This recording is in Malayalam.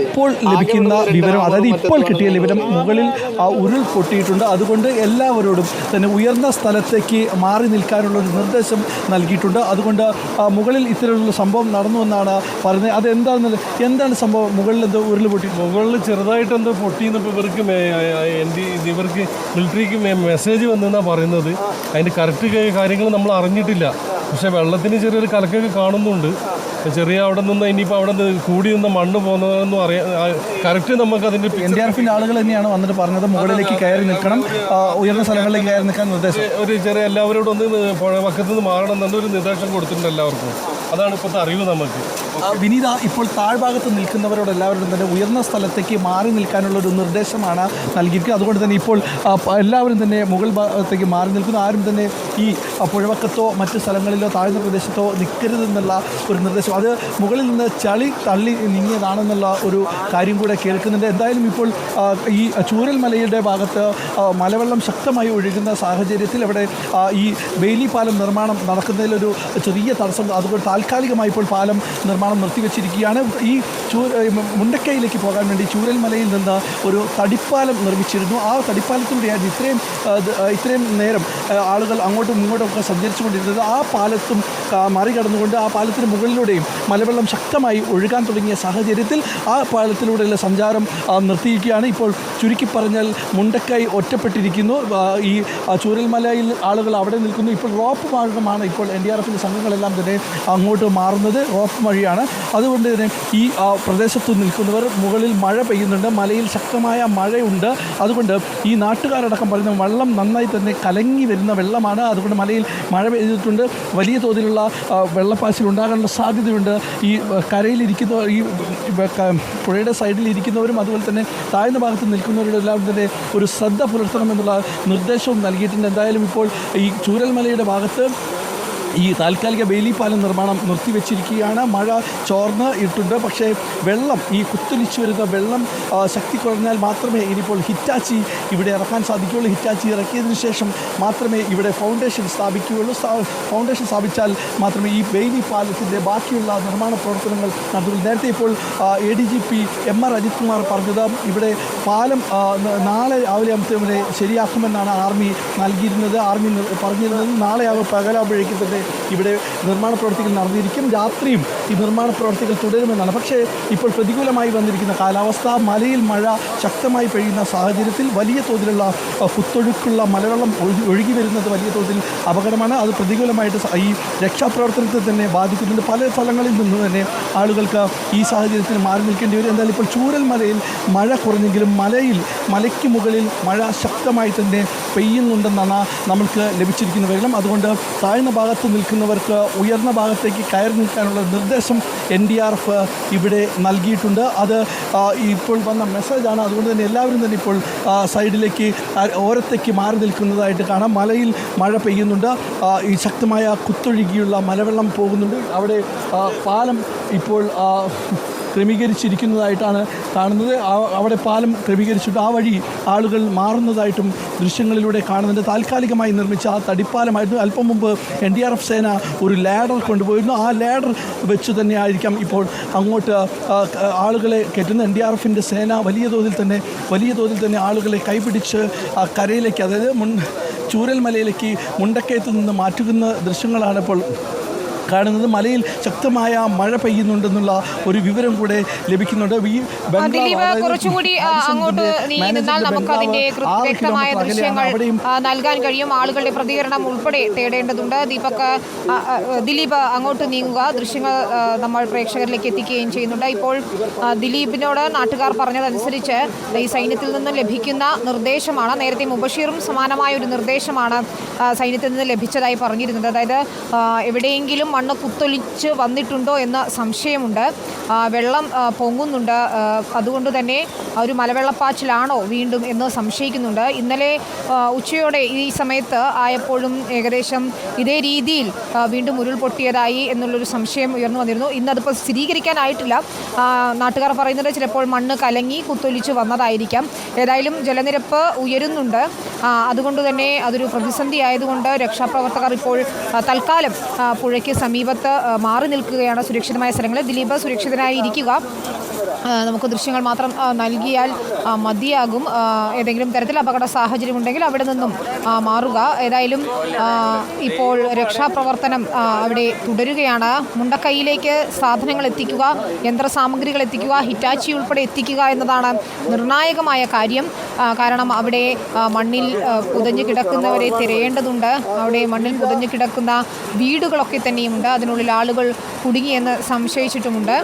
ഇപ്പോൾ ലഭിക്കുന്ന വിവരം അതായത് ഇപ്പോൾ കിട്ടിയ വിവരം മുകളിൽ ആ ഉരുൾ പൊട്ടിയിട്ടുണ്ട്. അതുകൊണ്ട് എല്ലാവരോടും തന്നെ ഉയർന്ന സ്ഥലത്തേക്ക് മാറി നിൽക്കാനുള്ള ഒരു നിർദ്ദേശം നൽകിയിട്ടുണ്ട്. അതുകൊണ്ട് ആ, മുകളിൽ ഇത്തരത്തിലുള്ള സംഭവം നടന്നു എന്നാണ് പറയുന്നത്. അത് എന്താണെന്ന് എന്താണ് സംഭവം? മുകളിൽ എന്തോ ഉരുൾ പൊട്ടി മുകളിൽ ചെറുതായിട്ട് എന്തോ പൊട്ടി ഇപ്പോൾ ഇവർക്ക് ഇവർക്ക് മിലിറ്ററിക്ക് മെസ്സേജ് വന്നെന്നാണ് പറയുന്നത്. അതിന്റെ കറക്റ്റ് കാര്യങ്ങൾ നമ്മൾ അറിഞ്ഞിട്ടില്ല. പക്ഷേ വെള്ളത്തിന് ചെറിയൊരു കലക്കൊക്കെ കാണുന്നുണ്ട്. ചെറിയ അവിടെ നിന്ന് ഇനിയിപ്പോൾ അവിടെ നിന്ന് കൂടി നിന്ന് മണ്ണ് പോകുന്നതെന്നും അറിയാം കറക്റ്റ് നമുക്ക് അതിന്റെ എൻ ഡി ആർ എഫിന്റെ ആളുകൾ തന്നെയാണ് വന്നിട്ട് പറഞ്ഞത് മുകളിലേക്ക് കയറി നിൽക്കണം ഉയർന്ന സ്ഥലങ്ങളിലേക്ക് കയറി നിൽക്കാൻ നിർദ്ദേശം. ഒരു ചെറിയ എല്ലാവരോടും ഒന്ന് പുഴ വക്കത്ത് നിന്ന് മാറണം എന്നൊരു നിർദ്ദേശം കൊടുത്തിട്ടുണ്ട് എല്ലാവർക്കും. അതാണ് ഇപ്പോഴത്തെ അറിവ് നമുക്ക്. വിനീത ഇപ്പോൾ താഴ്ഭാഗത്ത് നിൽക്കുന്നവരോട് എല്ലാവരോടും തന്നെ ഉയർന്ന സ്ഥലത്തേക്ക് മാറി നിൽക്കാനുള്ള ഒരു നിർദ്ദേശമാണ് നൽകിയിരിക്കുക അതുകൊണ്ട് തന്നെ ഇപ്പോൾ എല്ലാവരും തന്നെ മുകൾ ഭാഗത്തേക്ക് മാറി നിൽക്കുന്നു. ആരും തന്നെ ഈ പുഴവക്കത്തോ മറ്റ് സ്ഥലങ്ങളിലോ താഴ്ന്ന പ്രദേശത്തോ നിൽക്കരുതെന്നുള്ള ഒരു നിർദ്ദേശം. അത് മുകളിൽ നിന്ന് ചളി തള്ളി നീങ്ങിയതാണെന്നുള്ള ഒരു കാര്യം കൂടെ കേൾക്കുന്നുണ്ട്. എന്തായാലും ഇപ്പോൾ ഈ ചൂരൽ മലയുടെ ഭാഗത്ത് മലവെള്ളം ശക്തമായി ഒഴുകുന്ന സാഹചര്യത്തിൽ അവിടെ ഈ ബെയിലി പാലം നിർമ്മാണം നടക്കുന്നതിലൊരു ചെറിയ തടസ്സം അതുകൊണ്ട് താൽക്കാലികമായി ഇപ്പോൾ പാലം നിർമ്മാണം നിർത്തിവെച്ചിരിക്കുകയാണ്. ഈ ചൂ മുണ്ടക്കൈയിലേക്ക് പോകാൻ വേണ്ടി ചൂരൽ മലയിൽ നിന്ന് ഒരു തടിപ്പാലം നിർമ്മിച്ചിരുന്നു. ആ തടിപ്പാലത്തിലൂടെയാണ് ഇത്രയും ഇത്രയും നേരം ആളുകൾ അങ്ങോട്ടും ഇങ്ങോട്ടും ഒക്കെ സഞ്ചരിച്ചുകൊണ്ടിരുന്നത്. ആ പാലത്തും മറികടന്നുകൊണ്ട് ആ പാലത്തിന് മുകളിലൂടെയും മലവെള്ളം ശക്തമായി ഒഴുകാൻ തുടങ്ങിയ സാഹചര്യത്തിൽ ആ പാലത്തിലൂടെയുള്ള സഞ്ചാരം നിർത്തിയിരിക്കുകയാണ്. ഇപ്പോൾ ചുരുക്കി പറഞ്ഞാൽ മുണ്ടക്കൈ ഒറ്റപ്പെട്ടിരിക്കുന്നു. ഈ ചൂരൽ ചൂരൽമലയിൽ ആളുകൾ അവിടെ നിൽക്കുന്നു. ഇപ്പോൾ റോപ്പ് മാർഗമാണ് ഇപ്പോൾ എൻ ഡി ആർ എഫിന്റെ സംഘങ്ങളെല്ലാം തന്നെ അങ്ങോട്ട് മാറുന്നത് റോപ്പ് വഴിയാണ്. അതുകൊണ്ട് തന്നെ ഈ പ്രദേശത്തു നിൽക്കുന്നവർ മുകളിൽ മഴ പെയ്യുന്നുണ്ട്. മലയിൽ ശക്തമായ മഴയുണ്ട്. അതുകൊണ്ട് ഈ നാട്ടുകാരടക്കം പറയുന്ന വെള്ളം നന്നായി തന്നെ കലങ്ങി വരുന്ന വെള്ളമാണ്. അതുകൊണ്ട് മലയിൽ മഴ പെയ്തിട്ടുണ്ട്. വലിയ തോതിലുള്ള വെള്ളപ്പാച്ചിൽ ഉണ്ടാകാനുള്ള സാധ്യതയുണ്ട്. ഈ കരയിലിരിക്കുന്ന ഈ പുഴയുടെ സൈഡിൽ ഇരിക്കുന്നവരും അതുപോലെ തന്നെ താഴ്ന്ന ഭാഗത്ത് നിൽക്കുന്നവരുടെ എല്ലാം തന്നെ ഒരു ശ്രദ്ധ പുലർത്തണമെന്നുള്ള നിർദ്ദേശവും നൽകിയിട്ടുണ്ട്. എന്തായാലും ഇപ്പോൾ ഈ ചൂരൽമലയുടെ ഭാഗത്ത് ഈ താൽക്കാലിക വേലിപ്പാലം പാലം നിർമ്മാണം നിർത്തിവെച്ചിരിക്കുകയാണ്. മഴ ചോർന്ന് ഇട്ടുണ്ട്. പക്ഷേ വെള്ളം ഈ കുത്തൊലിച്ചു വരുന്ന വെള്ളം ശക്തി കുറഞ്ഞാൽ മാത്രമേ ഇനിയിപ്പോൾ ഹിറ്റാച്ചി ഇവിടെ ഇറക്കാൻ സാധിക്കുകയുള്ളൂ. ഹിറ്റാച്ചി ഇറക്കിയതിന് ശേഷം മാത്രമേ ഇവിടെ ഫൗണ്ടേഷൻ സ്ഥാപിക്കുകയുള്ളൂ. ഫൗണ്ടേഷൻ സ്ഥാപിച്ചാൽ മാത്രമേ ഈ ബെയിലി പാലത്തിന്റെ ബാക്കിയുള്ള നിർമ്മാണ പ്രവർത്തനങ്ങൾ നടത്തുള്ളൂ. നേരത്തെ ഇപ്പോൾ A D G P M R Ajith Kumar പറഞ്ഞത് ഇവിടെ പാലം നാളെ രാവിലെ ആകുമ്പോഴേ ശരിയാക്കുമെന്നാണ് ആർമി നൽകിയിരുന്നത് ആർമി പറഞ്ഞിരുന്നത്. നാളെ ആകും പകലാകുമ്പോഴേക്കും തന്നെ ഇവിടെ നിർമ്മാണ പ്രവർത്തികൾ നടന്നിരിക്കും. രാത്രിയും ഈ നിർമ്മാണ പ്രവർത്തികൾ തുടരുമെന്നാണ്. പക്ഷേ ഇപ്പോൾ പ്രതികൂലമായി വന്നിരിക്കുന്ന കാലാവസ്ഥ മലയിൽ മഴ ശക്തമായി പെയ്യുന്ന സാഹചര്യത്തിൽ വലിയ തോതിലുള്ള കുത്തൊഴുക്കുള്ള മലവെള്ളം ഒഴുകി വരുന്നത് വലിയ തോതിൽ അപകടമാണ്. അത് പ്രതികൂലമായിട്ട് ഈ രക്ഷാപ്രവർത്തനത്തെ തന്നെ ബാധിക്കുന്നുണ്ട്. പല സ്ഥലങ്ങളിൽ നിന്ന് തന്നെ ആളുകൾക്ക് ഈ സാഹചര്യത്തിൽ മാറി നിൽക്കേണ്ടി വരും. എന്തായാലും ഇപ്പോൾ ചൂരൽ മലയിൽ മഴ കുറഞ്ഞെങ്കിലും മലയിൽ മലയ്ക്ക് മുകളിൽ മഴ ശക്തമായി തന്നെ പെയ്യുന്നുണ്ടെന്നാണ് നമ്മൾക്ക് ലഭിച്ചിരിക്കുന്ന വിവരം അതുകൊണ്ട് താഴ്ന്ന ഭാഗത്ത് നിൽക്കുന്നവർക്ക് ഉയർന്ന ഭാഗത്തേക്ക് കയറി നിൽക്കാനുള്ള നിർദ്ദേശം എൻ ഡി ആർ എഫ് ഇവിടെ നൽകിയിട്ടുണ്ട്. അത് ഇപ്പോൾ വന്ന മെസ്സേജാണ്. അതുകൊണ്ട് തന്നെ എല്ലാവരും തന്നെ ഇപ്പോൾ സൈഡിലേക്ക് ഓരത്തേക്ക് മാറി നിൽക്കുന്നതായിട്ട് കാണാം. മലയിൽ മഴ പെയ്യുന്നുണ്ട്. ഈ ശക്തമായ കുത്തൊഴുകിയുള്ള മലവെള്ളം പോകുന്നുണ്ട്. അവിടെ പാലം ഇപ്പോൾ ക്രമീകരിച്ചിരിക്കുന്നതായിട്ടാണ് കാണുന്നത്. അവിടെ പാലം ക്രമീകരിച്ചിട്ട് ആ വഴി ആളുകൾ മാറുന്നതായിട്ടും ദൃശ്യങ്ങളിലൂടെ കാണുന്നുണ്ട്. താൽക്കാലികമായി നിർമ്മിച്ച ആ തടിപ്പാലമായിരുന്നു. അല്പം മുമ്പ് എൻ ഡി ആർ എഫ് സേന ഒരു ലാഡർ കൊണ്ടുപോയിരുന്നു. ആ ലാഡർ വെച്ച് തന്നെ ആയിരിക്കാം ഇപ്പോൾ അങ്ങോട്ട് ആളുകളെ കെട്ടുന്ന എൻ ഡി ആർ എഫിന്റെ സേന വലിയ തോതിൽ തന്നെ വലിയ തോതിൽ തന്നെ ആളുകളെ കൈപിടിച്ച് ആ കരയിലേക്ക് അതായത് മുൻ ചൂരൽമലയിലേക്ക് മുണ്ടക്കയത്ത് നിന്ന് മാറ്റുന്ന ദൃശ്യങ്ങളാണ് ഇപ്പോൾ കാണുന്നത് മലയിൽ ശക്തമായ മഴ പെയ്യുന്നുണ്ടെന്നുള്ള ഒരു വിവരം കൂടെ ലഭിക്കുന്നുണ്ട്. ഈ കുറച്ചുകൂടി അങ്ങോട്ട് നീങ്ങി നമുക്ക് അതിന്റെ വ്യക്തമായ ദൃശ്യങ്ങൾ നൽകാൻ കഴിയും. ആളുകളുടെ പ്രതികരണം ഉൾപ്പെടെ തേടേണ്ടതുണ്ട്. ദീപക് ദിലീപ് അങ്ങോട്ട് നീങ്ങുക. ദൃശ്യങ്ങൾ നമ്മൾ പ്രേക്ഷകരിലേക്ക് എത്തിക്കുകയും ചെയ്യുന്നുണ്ട്. ഇപ്പോൾ ദിലീപിനോട് നാട്ടുകാർ പറഞ്ഞതനുസരിച്ച് ഈ സൈന്യത്തിൽ നിന്ന് ലഭിക്കുന്ന നിർദ്ദേശമാണ്. നേരത്തെ മുബഷീറും സമാനമായ ഒരു നിർദ്ദേശമാണ് സൈന്യത്തിൽ നിന്ന് ലഭിച്ചതായി പറഞ്ഞിരുന്നത്. അതായത് എവിടെയെങ്കിലും മണ്ണ് കുത്തൊലിച്ച് വന്നിട്ടുണ്ടോ എന്ന സംശയമുണ്ട്. വെള്ളം പൊങ്ങുന്നുണ്ട്. അതുകൊണ്ട് തന്നെ ഒരു മലവെള്ളപ്പാച്ചിലാണോ വീണ്ടും എന്ന് സംശയിക്കുന്നുണ്ട്. ഇന്നലെ ഉച്ചയോടെ ഈ സമയത്ത് ആയപ്പോഴും ഏകദേശം ഇതേ രീതിയിൽ വീണ്ടും ഉരുൾപൊട്ടിയതായി എന്നുള്ളൊരു സംശയം ഉയർന്നു വന്നിരുന്നു. ഇന്നതിപ്പോൾ സ്ഥിരീകരിക്കാനായിട്ടില്ല. നാട്ടുകാർ പറയുന്നത് ചിലപ്പോൾ മണ്ണ് കലങ്ങി കുത്തൊലിച്ച് വന്നതായിരിക്കാം. ഏതായാലും ജലനിരപ്പ് ഉയരുന്നുണ്ട്. അതുകൊണ്ട് തന്നെ അതൊരു പ്രതിസന്ധി ആയതുകൊണ്ട് രക്ഷാപ്രവർത്തകർ ഇപ്പോൾ തൽക്കാലം പുഴയ്ക്ക് സമീപത്ത് മാറി നിൽക്കുകയാണ് സുരക്ഷിതമായ സ്ഥലങ്ങളിൽ. ദിലീപ് സുരക്ഷിതനായി ഇരിക്കുക നമുക്ക് ദൃശ്യങ്ങൾ മാത്രം നൽകിയാൽ മതിയാകും. ഏതെങ്കിലും തരത്തിൽ അപകട സാഹചര്യം ഉണ്ടെങ്കിൽ അവിടെ നിന്നും മാറുക. ഏതായാലും ഇപ്പോൾ രക്ഷാപ്രവർത്തനം അവിടെ തുടരുകയാണ്. മുണ്ടക്കൈയിലേക്ക് സാധനങ്ങൾ എത്തിക്കുക യന്ത്രസാമഗ്രികൾ എത്തിക്കുക ഹിറ്റാച്ചി ഉൾപ്പെടെ എത്തിക്കുക എന്നതാണ് നിർണായകമായ കാര്യം. കാരണം അവിടെ മണ്ണിൽ പുതഞ്ഞു കിടക്കുന്നവരെ തിരയേണ്ടതുണ്ട്. അവിടെ മണ്ണിൽ പുതഞ്ഞു കിടക്കുന്ന വീടുകളൊക്കെ തന്നെയുമുണ്ട്. അതിനുള്ളിൽ ആളുകൾ കുടുങ്ങിയെന്ന് സംശയിച്ചിട്ടുമുണ്ട്.